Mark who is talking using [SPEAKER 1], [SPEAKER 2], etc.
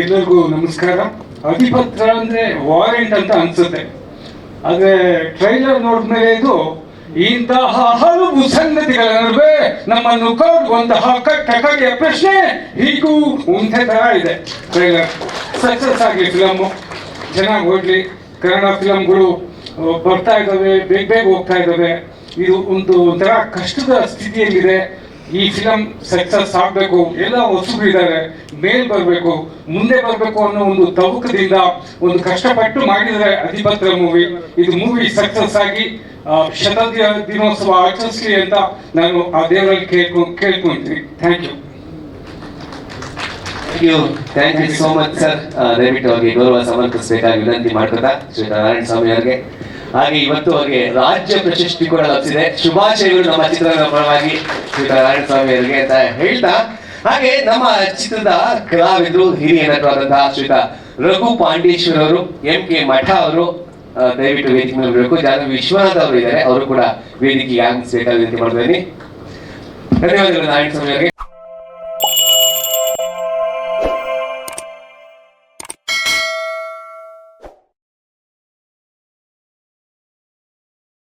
[SPEAKER 1] ಎಲ್ಲರಿಗೂ ನಮಸ್ಕಾರ. ಅಧಿಪತ್ರ ಅಂದ್ರೆ ವಾರೆಂಟ್ ಅಂತ ಅನ್ಸುತ್ತೆ. ಆದ್ರೆ ಟ್ರೈಲರ್ ನೋಡಿದ್ಮೇಲೆ ಇದು ಇಂತಹ ಹಲವು ಸಂಗತಿಗಳ ನಡುವೆ ನಮ್ಮನ್ನು ಕಾಡುವಂತಹ ಕಟ್ಟಕಡೆಯ ಪ್ರಶ್ನೆ ಹೀಗೂ ಒಂದೇ ತರ ಇದೆ. ಟ್ರೈಲರ್ ಸಕ್ಸಸ್ ಆಗಲಿ ಫಿಲಮ್ ಚೆನ್ನಾಗಿ ಓಡ್ಲಿ ಕನ್ನಡ ಫಿಲಮ್ಗಳು ಬರ್ತಾ ಇದ್ದಾವೆ ಬೇಗ ಬೇಗ ಹೋಗ್ತಾ ಇದ್ದಾವೆ ಇದು ಒಂದು ಒಂಥರ ಕಷ್ಟದ ಸ್ಥಿತಿಯಲ್ಲಿದೆ. ಈ ಫಿಲಂ ಸಕ್ಸಸ್ ಆಗಬೇಕು, ಎಲ್ಲ ಹೊಸಬ್ರು ಮೇಲ್ ಬರಬೇಕು, ಮುಂದೆ ಬರಬೇಕು ಅನ್ನೋ ಒಂದು ತವಕದಿಂದ ಒಂದು ಕಷ್ಟಪಟ್ಟು ಮಾಡಿದರೆ ಅಧಿಪತ್ರ ಮೂವಿ ಇದು ಮೂವಿ ಸಕ್ಸಸ್ ಆಗಿ ಶತಾಬ್ದಿ ಶತ ದಿನೋತ್ಸವ ಆಚರಿಸಲಿ ಅಂತ ನಾನು ಆ ದೇವರಲ್ಲಿ ಕೇಳ್ಕೊ ಕೇಳ್ಕೊಂತೀನಿ thank you
[SPEAKER 2] you thank you so much sir ದಯವಿಟ್ಟು ಅವ್ರಿಗೆ ಗೌರವ ಸಮರ್ಪಿಸಬೇಕಾಗಿ ವಿನಂತಿ ಮಾಡ್ಕೊತಾ ಶ್ರೀ ನಾರಾಯಣ ಸ್ವಾಮಿ ಅವರಿಗೆ. ಹಾಗೆ ಇವತ್ತು ಅವರಿಗೆ ರಾಜ್ಯ ಪ್ರಶಸ್ತಿ ಕೂಡ ಲಭಿಸಿದೆ. ಶುಭಾಶಯಗಳು ನಮ್ಮ ಚಿತ್ರದ ಪರವಾಗಿ ನಾರಾಯಣ ಸ್ವಾಮಿ ಅವರಿಗೆ ಅಂತ ಹೇಳ್ತಾ. ಹಾಗೆ ನಮ್ಮ ಚಿತ್ರದ ಕಲಾವಿದರು, ಹಿರಿಯ ನಟರಾದಂತಹ ಶ್ರೀತ ರಘು ಪಾಂಡೇಶ್ವರ್ ಅವರು, ಎಂ ಕೆ ಮಠ ಅವರು ದಯವಿಟ್ಟು ವೇದಿಕೆ ಮೇಲೆ ಬರಬೇಕು ಜಾನ ವಿಶ್ವನಾಥ್ ಅವರು ಇದ್ದಾರೆ. ಅವರು ಕೂಡ ವೇದಿಕೆಗೆ ಯಾಂಗ್ ವಿನಂತಿ ಮಾಡ್ತಾ ಧನ್ಯವಾದಗಳು ನಾರಾಯಣ ಸ್ವಾಮಿ ಅವರಿಗೆ.